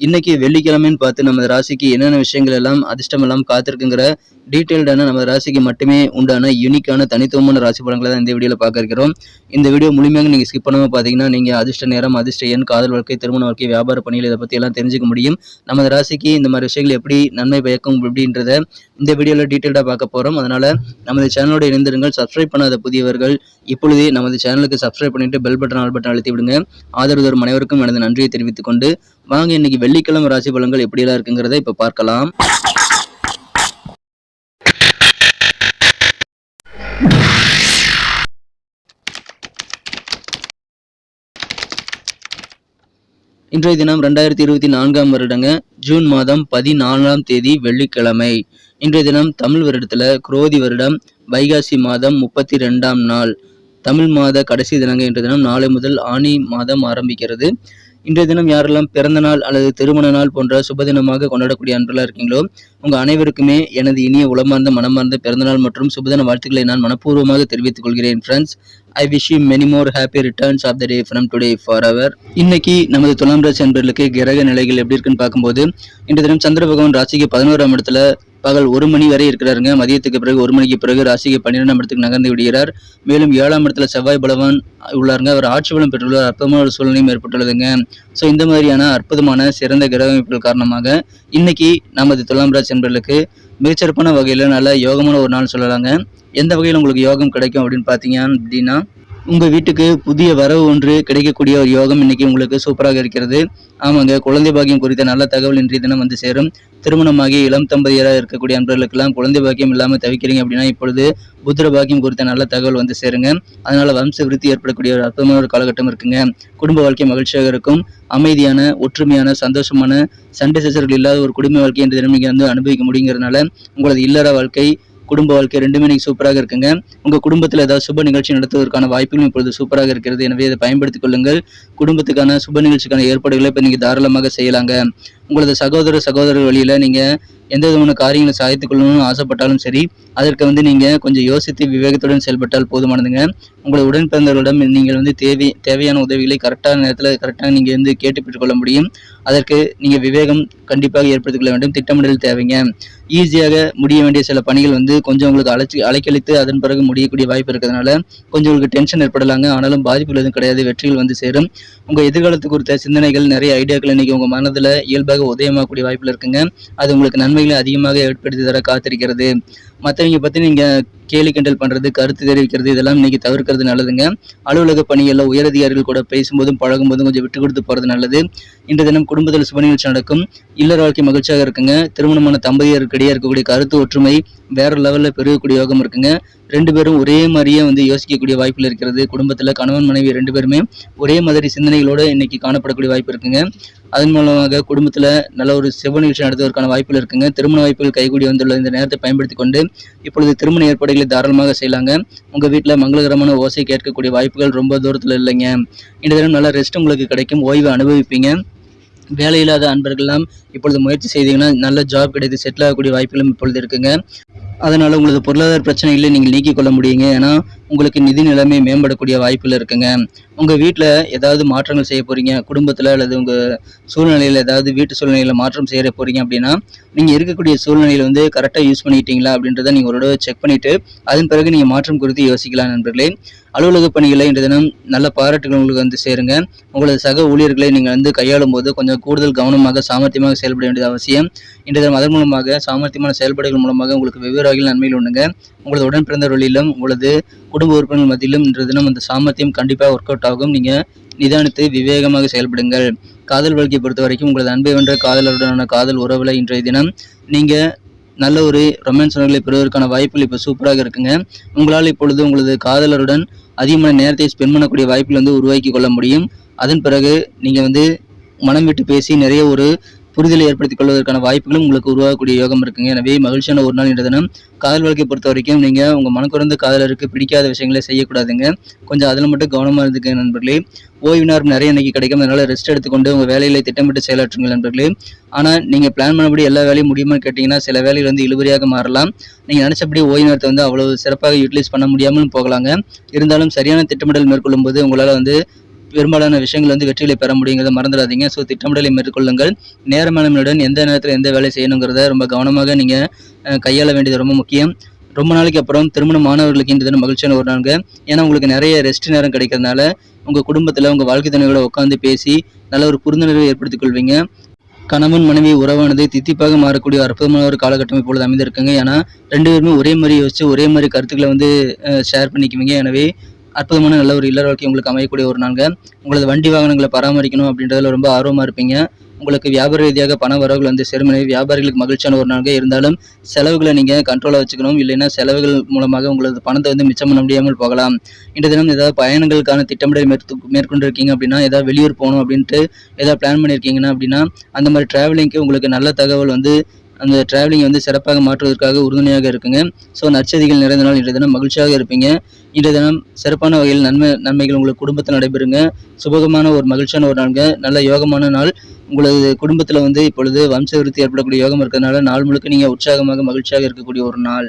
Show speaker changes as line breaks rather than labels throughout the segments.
இன்னைக்கு வெள்ளிக்கிழமைன்னு பார்த்து நமது ராசிக்கு என்னென்ன விஷயங்கள் எல்லாம் அதிர்ஷ்டம் எல்லாம் காத்திருக்குங்கிற டீட்டெயில்டான நமது ராசிக்கு மட்டுமே உண்டான யூனிக்கான தனித்துவமான ராசி படங்களை தான் இந்த வீடியோவில் பார்க்க இருக்கிறோம். இந்த வீடியோ முழுமையாக நீங்கள் ஸ்கிப் பண்ணாமல் பார்த்தீங்கன்னா நீங்கள் அதிர்ஷ்ட நேரம் அதிர்ஷ்ட எண் காதல் வாழ்க்கை திருமண வாழ்க்கை வியாபார பணிகள் இதை பற்றி எல்லாம் தெரிஞ்சுக்க முடியும். நமது ராசிக்கு இந்த மாதிரி விஷயங்கள் எப்படி நன்மை பயக்கும் அப்படின்றத இந்த வீடியோவில் டீட்டெயில்டாக பார்க்க போகிறோம் அதனால் நமது சேனலோட இணைந்திருங்கள். சப்ஸ்கிரைப் பண்ணாத புதியவர்கள் இப்பொழுதே நமது சேனலுக்கு சப்ஸ்கிரைப் பண்ணிட்டு பெல் பட்டன் ஆல் பட்டன் அழுத்தி விடுங்க. ஆதரவு தரும் அனைவருக்கும் எனது நன்றியை தெரிவித்துக் கொண்டு வாங்க இன்னைக்கு வெள்ளிக்கிழமை ராசி பலன்கள் எப்படியெல்லாம் இருக்குங்கிறத இப்போ பார்க்கலாம். இன்றைய தினம் ரெண்டாயிரத்தி இருபத்தி நான்காம் வருடங்க ஜூன் மாதம் பதினாலாம் தேதி வெள்ளிக்கிழமை. இன்றைய தினம் தமிழ் வருடத்துல குரோதி வருடம் வைகாசி மாதம் முப்பத்தி ரெண்டாம் நாள். தமிழ் மாத கடைசி தினங்க இன்றைய தினம் நாளை முதல் ஆனி மாதம் ஆரம்பிக்கிறது. இன்றைய தினம் யாரெல்லாம் பிறந்த நாள் அல்லது திருமண நாள் போன்ற சுப தினமாக கொண்டாடக்கூடிய அன்பர்களாக இருக்கீங்களோ உங்கள் அனைவருக்குமே எனது இனிய உளமார்ந்த மனமார்ந்த பிறந்தநாள் மற்றும் சுபதின வாழ்த்துக்களை நான் மனப்பூர்வமாக தெரிவித்துக் கொள்கிறேன் friends I wish you many more happy returns of the day from today for our இன்னைக்கு நமது துலாம் ராசி அன்பர்களுக்கு கிரக நிலைகள் எப்படி இருக்குன்னு பார்க்கும்போது இன்று தினம் சந்திர பகவான் ராசிக்கு பதினோராம் இடத்துல பகல் ஒரு மணி வரை இருக்கிறாருங்க. மதியத்துக்கு பிறகு ஒரு மணிக்கு பிறகு ராசிக்கு பன்னிரெண்டாம் இடத்துக்கு நகர்ந்து விடுகிறார். மேலும் ஏழாம் இடத்துல செவ்வாய் பலவான் உள்ளாருங்க. அவர் ஆட்சி பலம் பெற்றுள்ளார். அற்புதமான ஒரு சூழ்நிலையும் ஏற்பட்டுள்ளதுங்க. ஸோ இந்த மாதிரியான அற்புதமான சிறந்த கிரக அமைப்புகள் காரணமாக இன்னைக்கு நமது துலாம் ராசி என்பர்களுக்கு மிகச்சிறப்பான வகையில் நல்ல யோகமான ஒரு நாள் சொல்லலாங்க. எந்த வகையில் உங்களுக்கு யோகம் கிடைக்கும் அப்படின்னு பார்த்தீங்க அப்படின்னா உங்கள் வீட்டுக்கு புதிய வரவு ஒன்று கிடைக்கக்கூடிய ஒரு யோகம் இன்னைக்கு உங்களுக்கு சூப்பராக இருக்கிறது. ஆமாங்க குழந்தை பாக்கியம் குறித்த நல்ல தகவல் இன்றைய தினம் வந்து சேரும். திருமணமாகி இளம் தம்பதியராக இருக்கக்கூடிய அன்பர்களுக்கெல்லாம் குழந்தை பாக்கியம் இல்லாமல் தவிக்கிறீங்க அப்படின்னா இப்பொழுது புத்திர பாக்கியம் குறித்த நல்ல தகவல் வந்து சேருங்க. அதனால வம்ச விருத்தி ஏற்படக்கூடிய ஒரு அற்புதமான ஒரு காலகட்டம் இருக்குங்க. குடும்ப வாழ்க்கை மகிழ்ச்சியாக இருக்கும். அமைதியான ஒற்றுமையான சந்தோஷமான சண்டை சச்சரவுகள் இல்லாத ஒரு குடும்ப வாழ்க்கை என்ற தினம் நீங்கள் வந்து அனுபவிக்க முடியுங்கிறதுனால உங்களது இல்லற வாழ்க்கை குடும்ப வாழ்க்கை ரெண்டுமே இன்னைக்கு சூப்பராக இருக்குங்க. உங்க குடும்பத்தில் ஏதாவது சுப நிகழ்ச்சி நடத்துவதற்கான வாய்ப்புகளும் இப்பொழுது சூப்பராக இருக்கிறது. எனவே அதை பயன்படுத்திக் கொள்ளுங்கள். குடும்பத்துக்கான சுப நிகழ்ச்சிக்கான ஏற்பாடுகளை இப்போ நீங்க தாராளமாக செய்யலாங்க. உங்களது சகோதர சகோதரர் வழியில் நீங்கள் எந்த விதமான காரியங்களை சாதித்துக் கொள்ளணும்னு ஆசைப்பட்டாலும் சரி அதற்கு வந்து நீங்கள் கொஞ்சம் யோசித்து விவேகத்துடன் செயல்பட்டால் போதுமானதுங்க. உங்களது உடன் பிறந்தவர்களிடம் நீங்கள் வந்து தேவை தேவையான உதவிகளை கரெக்டான நேரத்தில் கரெக்டாக நீங்கள் வந்து கேட்டு பெற்றுக்கொள்ள முடியும். அதற்கு நீங்கள் விவேகம் கண்டிப்பாக ஏற்படுத்திக் கொள்ள வேண்டும். திட்டமிடல் தேவைங்க. ஈஸியாக முடிய வேண்டிய சில பணிகள் வந்து கொஞ்சம் உங்களுக்கு அழைச்சி அலைக்கழித்து அதன் பிறகு முடியக்கூடிய வாய்ப்பு இருக்கிறதுனால கொஞ்சம் உங்களுக்கு டென்ஷன் ஏற்படலாங்க. ஆனாலும் பாதிப்புகள் எதுவும் கிடையாது. வெற்றிகள் வந்து சேரும். உங்கள் எதிர்காலத்து குறித்த சிந்தனைகள் நிறைய ஐடியாக்கள் இன்றைக்கி உங்கள் மனதில் இயல்பாக உதயமாகக்கூடிய வாய்ப்புகள் இருக்குங்க. அது உங்களுக்கு நன்மைகளை அதிகமாக ஏற்படுத்தி தர காத்திருக்கிறது. மற்றவங்க பற்றி நீங்கள் கேலி கிண்டல் பண்ணுறது கருத்து தெரிவிக்கிறது இதெல்லாம் இன்னைக்கு தவிர்க்கிறது நல்லதுங்க. அலுவலக பணிகளில் உயரதிகாரிகள் கூட பேசும்போதும் பழகும்போதும் கொஞ்சம் விட்டு கொடுத்து போகிறது நல்லது. இன்று தினம் குடும்பத்தில் சுப நிகழ்ச்சி நடக்கும். இல்லற வாழ்க்கை மகிழ்ச்சியாக இருக்குங்க. திருமணமான தம்பதியருக்கிடையே இருக்கக்கூடிய கருத்து ஒற்றுமை வேற லெவலில் பெருகக்கூடிய யோகம் இருக்குங்க. ரெண்டு பேரும் ஒரே மாதிரியே வந்து யோசிக்கக்கூடிய வாய்ப்பில் இருக்கிறது. குடும்பத்தில் கணவன் மனைவி ரெண்டு பேருமே ஒரே மாதிரி சிந்தனைகளோடு இன்னைக்கு காணப்படக்கூடிய வாய்ப்பு இருக்குங்க. அதன் மூலமாக குடும்பத்தில் நல்ல ஒரு சிவ நிகழ்ச்சி நடத்துவதற்கான வாய்ப்புகள் இருக்குங்க. திருமண வாய்ப்புகள் கைகூடி வந்துள்ள இந்த நேரத்தை பயன்படுத்தி கொண்டு இப்பொழுது திருமண ஏற்பாடுகளை தாராளமாக செய்யலாங்க. உங்கள் வீட்டில் மங்களகரமான ஓசை கேட்கக்கூடிய வாய்ப்புகள் ரொம்ப தூரத்தில் இல்லைங்க. இந்த தினம் நல்ல ரெஸ்ட் உங்களுக்கு கிடைக்கும். ஓய்வு அனுபவிப்பீங்க. வேலையில்லாத அன்பர்கள்லாம் இப்பொழுது முயற்சி செய்தீங்கன்னா நல்ல ஜாப் கிடைத்து செட்டில் ஆகக்கூடிய வாய்ப்புகளும் இப்பொழுது இருக்குங்க. அதனால் உங்களது பொருளாதார பிரச்சனைகளை நீங்கள் நீக்கிக் கொள்ள முடியுங்க. ஏன்னா உங்களுக்கு நிதி நிலைமை மேம்படக்கூடிய வாய்ப்பில் இருக்குங்க. உங்கள் வீட்டில் ஏதாவது மாற்றங்கள் செய்ய போகிறீங்க குடும்பத்தில் அல்லது உங்கள் சூழ்நிலையில் ஏதாவது வீட்டு சூழ்நிலையில் மாற்றம் செய்ய போகிறீங்க அப்படின்னா நீங்கள் இருக்கக்கூடிய சூழ்நிலையில் வந்து கரெக்டாக யூஸ் பண்ணிட்டீங்களா அப்படின்றத நீங்கள் ஒரு தடவை செக் பண்ணிவிட்டு அதன் பிறகு நீங்கள் மாற்றம் குறித்து யோசிக்கலாம் நண்பர்களே. அலுவலக பணிகளை இன்றைய தினம் நல்ல பாராட்டுகள் உங்களுக்கு வந்து சேருங்க. உங்களது சக ஊழியர்களை நீங்கள் வந்து கையாளும் போது கொஞ்சம் கூடுதல் கவனமாக சாமர்த்தியமாக செயல்பட வேண்டியது அவசியம். இன்றைய தினம் அதன் மூலமாக சாமர்த்தியமான செயல்பாடுகள் மூலமாக உங்களுக்கு வெவ்வேறு வகையில் நன்மைகள் உண்டுங்க. உங்களது உடன் பிறந்த வழியிலும் உங்களது குடும்ப உறுப்பினர்கள் மத்தியிலும் இன்றைய தினம் அந்த சாமர்த்தியம் கண்டிப்பாக ஒர்க் அவுட் ஆகும். நீங்கள் நிதானித்து விவேகமாக செயல்படுங்கள். காதல் வாழ்க்கையை பொறுத்த வரைக்கும் உங்களது அன்பை வென்ற காதலருடனான காதல் உறவில் இன்றைய தினம் நீங்கள் நல்ல ஒரு ரொமான்ஸ் உணர்வுகளை பெறுவதற்கான வாய்ப்புகள் இப்போ சூப்பராக இருக்குங்க. உங்களால் இப்பொழுது உங்களது காதலருடன் அதிகமான நேரத்தை ஸ்பெண்ட் பண்ணக்கூடிய வாய்ப்புகள் வந்து உருவாக்கி கொள்ள முடியும். அதன் பிறகு நீங்கள் வந்து மனம் விட்டு பேசி நிறைய ஒரு புரிதலை ஏற்படுத்திக் கொள்வதற்கான வாய்ப்புகளும் உங்களுக்கு உருவாகக்கூடிய யோகம் இருக்குங்க. எனவே மகிழ்ச்சியான ஒரு நாள் என்ற தினம். காதல் வாழ்க்கையை பொறுத்த வரைக்கும் நீங்க உங்க மனக்குறந்த காதலருக்கு பிடிக்காத விஷயங்களை செய்யக்கூடாதுங்க. கொஞ்சம் அதில் மட்டும் கவனமா இருந்துக்க நண்பர்களே. ஓய்வு நேரம் நிறைய இன்னைக்கு கிடைக்கும். அதனால ரெஸ்ட் எடுத்துக்கொண்டு உங்க வேலைகளை திட்டமிட்டு செயலாற்றுங்கள் நண்பர்களே. ஆனா நீங்க பிளான் பண்ணபடி எல்லா வேலையும் முடியுமான்னு கேட்டீங்கன்னா சில வேலைகள் வந்து இழுபறியாக மாறலாம். நீங்க நினைச்சபடி ஓய்வு நேரத்தை வந்து அவ்வளவு சிறப்பாக யூட்டிலைஸ் பண்ண முடியாமலும் போகலாங்க. இருந்தாலும் சரியான திட்டமிடல் மேற்கொள்ளும் போது உங்களால வந்து பெரும்பாலான விஷயங்கள் வந்து வெற்றிகளை பெற முடியுங்கிறத மறந்துடாதீங்க. ஸோ திட்டமிடலை மேற்கொள்ளுங்கள். நேரமானவனுடன் எந்த நேரத்தில் எந்த வேலை செய்யணுங்கிறத ரொம்ப கவனமாக நீங்கள் கையாள வேண்டியது ரொம்ப முக்கியம். ரொம்ப நாளைக்கு அப்புறம் திருமணம் மாணவர்களுக்கு இந்த தினம் மகிழ்ச்சியான ஒரு நாளுங்க. ஏன்னா உங்களுக்கு நிறைய ரெஸ்ட் நேரம் கிடைக்கிறதுனால உங்கள் குடும்பத்தில் உங்கள் வாழ்க்கை துணையோட உட்காந்து பேசி நல்ல ஒரு புரிந்துணர்வை ஏற்படுத்திக் கொள்வீங்க கணவன் மனைவி உறவானது தித்திப்பாக மாறக்கூடிய அற்புதமான ஒரு காலகட்டம் இப்பொழுது அமைந்திருக்குங்க. ஏன்னா ரெண்டு பேருமே ஒரே மாதிரி யோசிச்சு ஒரே மாதிரி கருத்துக்களை வந்து ஷேர் பண்ணிக்குவீங்க. எனவே அற்புதமான நல்ல ஒரு இல்லற வாழ்க்கை உங்களுக்கு அமையக்கூடிய ஒரு நாள்ங்க. உங்களது வண்டி வாகனங்களை பராமரிக்கணும் அப்படின்றதுல ரொம்ப ஆர்வமாக இருப்பீங்க. உங்களுக்கு வியாபார ரீதியாக பண வரவுகள் வந்து சேரும். வியாபாரிகளுக்கு மகிழ்ச்சியான ஒரு நாள்ங்க. இருந்தாலும் செலவுகளை நீங்கள் கண்ட்ரோலாக வச்சுக்கணும். இல்லைன்னா செலவுகள் மூலமாக உங்களது பணத்தை வந்து மிச்சம் பண்ண முடியாமல் போகலாம். இன்றைய தினம் ஏதாவது பயணங்களுக்கான திட்டமிடல் மேற்கு மேற்கொண்டு இருக்கீங்க அப்படின்னா ஏதாவது வெளியூர் போகணும் அப்படின்ட்டு ஏதாவது பிளான் பண்ணியிருக்கீங்கன்னா அப்படின்னா அந்த மாதிரி டிராவலிங்க்கு உங்களுக்கு நல்ல தகவல் வந்து அந்த டிராவலிங் வந்து சிறப்பாக மாற்றுவதற்காக உறுதுணையாக இருக்குங்க. ஸோ நற்செய்திகள் நிறைந்த நாள் இன்றைய தினம் மகிழ்ச்சியாக இருப்பீங்க. இன்றைய தினம் சிறப்பான வகையில் நன்மை நன்மைகள் உங்களுக்கு குடும்பத்தில் நடைபெறுங்க. சுபகமான ஒரு மகிழ்ச்சியான ஒரு நாளுங்க. நல்ல யோகமான நாள். உங்களது குடும்பத்தில் வந்து இப்பொழுது வம்ச விருத்தி ஏற்படக்கூடிய யோகம் இருக்கிறதுனால நாள் முழுக்க நீங்கள் உற்சாகமாக மகிழ்ச்சியாக இருக்கக்கூடிய ஒரு நாள்.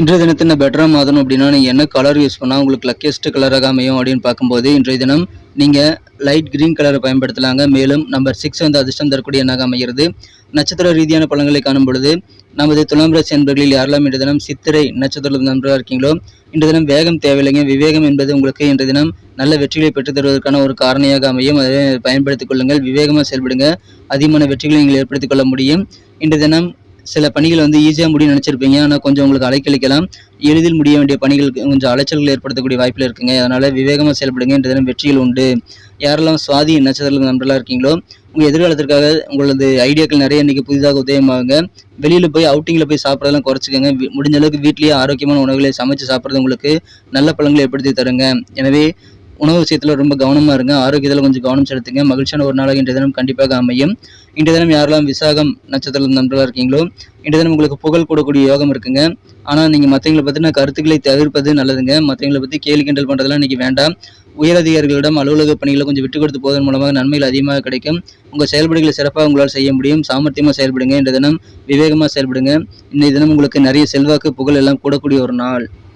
இன்றைய தினத்தை பெட்டராக மாற்றணும் அப்படின்னா நீங்கள் என்ன கலர் யூஸ் பண்ணால் உங்களுக்கு லக்கியஸ்ட் கலராக அமையும் அப்படின்னு பார்க்கும்போது இன்றைய தினம் நீங்கள் லைட் கிரீன் கலரை பயன்படுத்தலாங்க. மேலும் நம்பர் சிக்ஸ் வந்து அதிர்ஷ்டம் தரக்கூடிய எண்ணாக அமைகிறது. நட்சத்திர ரீதியான பழங்களை காணும் பொழுது நமது துலாம் ராசி என்பர்களில் யாரெல்லாம் இன்றைய தினம் சித்திரை நட்சத்திர நண்பராக இருக்கீங்களோ இன்று தினம் வேகம் தேவையில்லைங்க. விவேகம் என்பது உங்களுக்கு இன்றைய தினம் நல்ல வெற்றிகளை பெற்றுத் தருவதற்கான ஒரு காரணியாக அமையும். அதை பயன்படுத்திக் கொள்ளுங்கள். விவேகமாக செயல்படுங்க. அதிகமான வெற்றிகளை நீங்கள் ஏற்படுத்திக் கொள்ள முடியும். இன்று தினம் சில பணிகள் வந்து ஈஸியாக முடியும் நினச்சிருப்பீங்க. ஆனால் கொஞ்சம் உங்களுக்கு அலைக்கழிக்கலாம். எளிதில் முடிய வேண்டிய பணிகள் கொஞ்சம் அலைச்சல்கள் ஏற்படுத்தக்கூடிய வாய்ப்பில் இருக்குங்க. அதனால் விவேகமாக செயல்படுங்க இன்று தினம் வெற்றிகள் உண்டு. யாரெல்லாம் சுவாதி நட்சத்திரத்தில் நண்பர்களாக இருக்கீங்களோ உங்கள் எதிர்காலத்திற்காக உங்களது ஐடியாக்கள் நிறைய இன்றைக்கி புதிதாக உதயமாகுங்க. வெளியில் போய் அவுட்டிங்கில் போய் சாப்பிட்றதெல்லாம் குறைச்சிக்கோங்க. முடிஞ்ச அளவுக்கு வீட்லேயே ஆரோக்கியமான உணவுகளை சமைச்சு சாப்பிட்றது உங்களுக்கு நல்ல பழங்களை ஏற்படுத்தி தருங்க. எனவே உணவு விஷயத்தில் ரொம்ப கவனமாக இருங்க. ஆரோக்கியத்தில் கொஞ்சம் கவனம் செலுத்துங்க. மகிழ்ச்சியான ஒரு நாளாக இன்றைய தினம் கண்டிப்பாக அமையும். இன்றைய தினம் யாரெல்லாம் விசாகம் நட்சத்திரம் நண்பர்களாக இருக்கீங்களோ இன்றைய தினம் உங்களுக்கு புகழ் கூடக்கூடிய யோகம் இருக்குங்க. ஆனால் நீங்கள் மற்றவங்களை பற்றின கருத்துக்களை தவிர்ப்பது நல்லதுங்க. மற்றவங்களை பற்றி கேலி கிண்டல் பண்ணுறதுலாம் இன்றைக்கி வேண்டாம். உயரதிகாரிகளிடம் அலுவலக பணிகளை கொஞ்சம் விட்டு கொடுத்து போவதன் மூலமாக நன்மைகள் அதிகமாக கிடைக்கும். உங்கள் செயல்பாடுகளை சிறப்பாக உங்களால் செய்ய முடியும். சாமர்த்தியமாக செயல்படுங்க. இன்றைய தினம் விவேகமாக செயல்படுங்க. இன்றைய தினம் உங்களுக்கு நிறைய செல்வாக்கு புகழ் எல்லாம் கூடக்கூடிய ஒரு நாள்.